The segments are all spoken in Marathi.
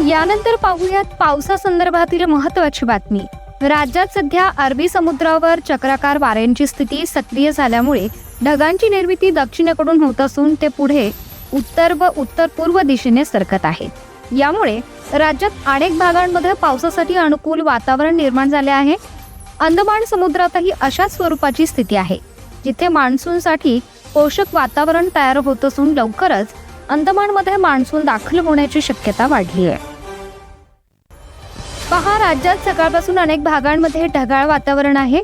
यानंतर पाहूयात पावसासंदर्भातील महत्वाची बातमी. राज्यात सध्या अरबी समुद्रावर चक्राकार वाऱ्यांची स्थिती सक्रिय झाल्यामुळे ढगांची निर्मिती दक्षिणेकडून होत असून ते पुढे उत्तर व उत्तर पूर्व दिशेने सरकत आहे. यामुळे राज्यात अनेक भागांमध्ये पावसासाठी अनुकूल वातावरण निर्माण झाले आहे. अंदमान समुद्रातही अशाच स्वरूपाची स्थिती आहे जिथे मान्सूनसाठी पोषक वातावरण तयार होत असून लवकरच अंदमानमध्ये मान्सून दाखल होण्याची शक्यता वाढली आहे. पहा राज्यात सकाळपासून अनेक भागांमध्ये ढगाळ वातावरण आहे.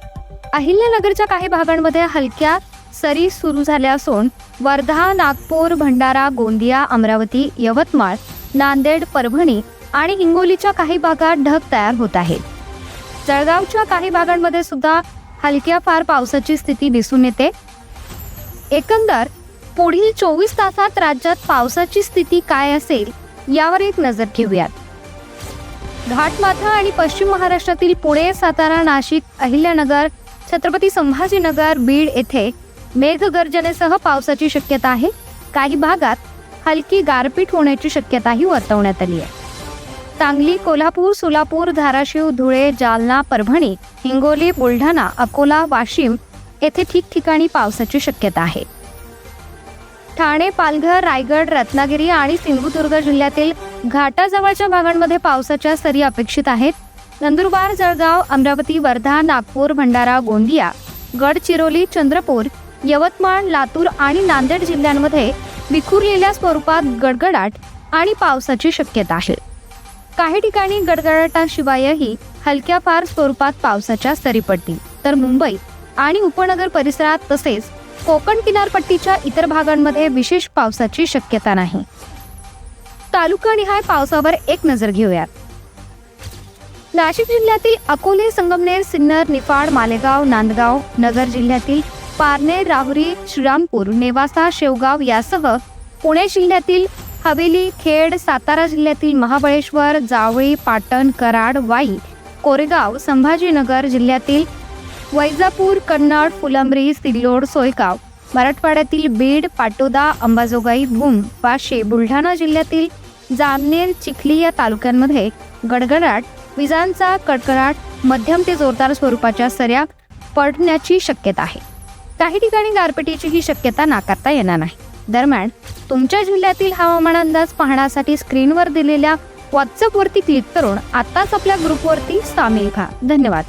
अहिल्यानगरच्या काही भागांमध्ये हलक्या सरी सुरू झाल्या असून वर्धा नागपूर भंडारा गोंदिया अमरावती यवतमाळ नांदेड परभणी आणि हिंगोलीच्या काही भागात ढग तयार होत आहेत. जळगावच्या काही भागांमध्ये सुद्धा हलक्या फार पावसाची स्थिती दिसून येते. एकंदर पुढील चोवीस तासात राज्यात पावसाची स्थिती काय असेल यावर एक नजर ठेवूयात. घाटमाथा आणि पश्चिम महाराष्ट्रातील पुणे सातारा नाशिक अहिल्यानगर छत्रपती संभाजीनगर बीड येथे मेघगर्जनेसह पावसाची शक्यता आहे. काही भागात हलकी गारपीट होण्याची शक्यताही वर्तवण्यात आली आहे. सांगली कोल्हापूर सोलापूर धाराशिव धुळे जालना परभणी हिंगोली बुलढाणा अकोला वाशिम येथे ठिकठिकाणी पावसाची शक्यता आहे. ठाणे पालघर रायगड रत्नागिरी आणि सिंधुदुर्ग जिल्ह्यातील घाटाजवळच्या भागांमध्ये पावसाच्या सरी अपेक्षित आहेत. नंदुरबार जळगाव अमरावती वर्धा नागपूर भंडारा गोंदिया गडचिरोली चंद्रपूर यवतमाळ लातूर आणि नांदेड जिल्ह्यांमध्ये विखुरलेल्या स्वरूपात गडगडाट आणि पावसाची शक्यता आहे. काही ठिकाणी गडगडाटाशिवायही हलक्या फार स्वरूपात पावसाच्या सरी पडतील. तर मुंबई आणि उपनगर परिसरात तसेच कोकण किनारपट्टीच्या इतर भागांमध्ये विशेष पावसाची शक्यता नाही. तालुकानिहाय पावसावर एक नजर घेऊयात. नाशिक जिल्ह्यातील अकोले संगमनेर सिन्नर निफाड मालेगाव नांदगाव नगर जिल्ह्यातील पारनेर राहुरी श्रीरामपूर नेवासा शेवगाव यासह पुणे जिल्ह्यातील हवेली खेड सातारा जिल्ह्यातील महाबळेश्वर जावळी पाटण कराड वाई कोरेगाव संभाजीनगर जिल्ह्यातील वैजापूर कन्नड फुलंब्री सिल्लोड सोयगाव. मराठवाड्यातील बीड पाटोदा अंबाजोगाई भूम वाशे बुलढाणा जिल्ह्यातील जामनेर चिखली या तालुक्यांमध्ये गडगडाट विजांचा कडकडाट मध्यम ते जोरदार स्वरूपाच्या सऱ्या पडण्याची शक्यता आहे. काही ठिकाणी गारपिटीचीही शक्यता नाकारता येणार नाही. दरम्यान तुमच्या जिल्ह्यातील हवामान अंदाज पाहण्यासाठी स्क्रीनवर दिलेल्या व्हॉट्सअपवरती क्लिक करून आत्ताच आपल्या ग्रुपवरती सामील व्हा. धन्यवाद.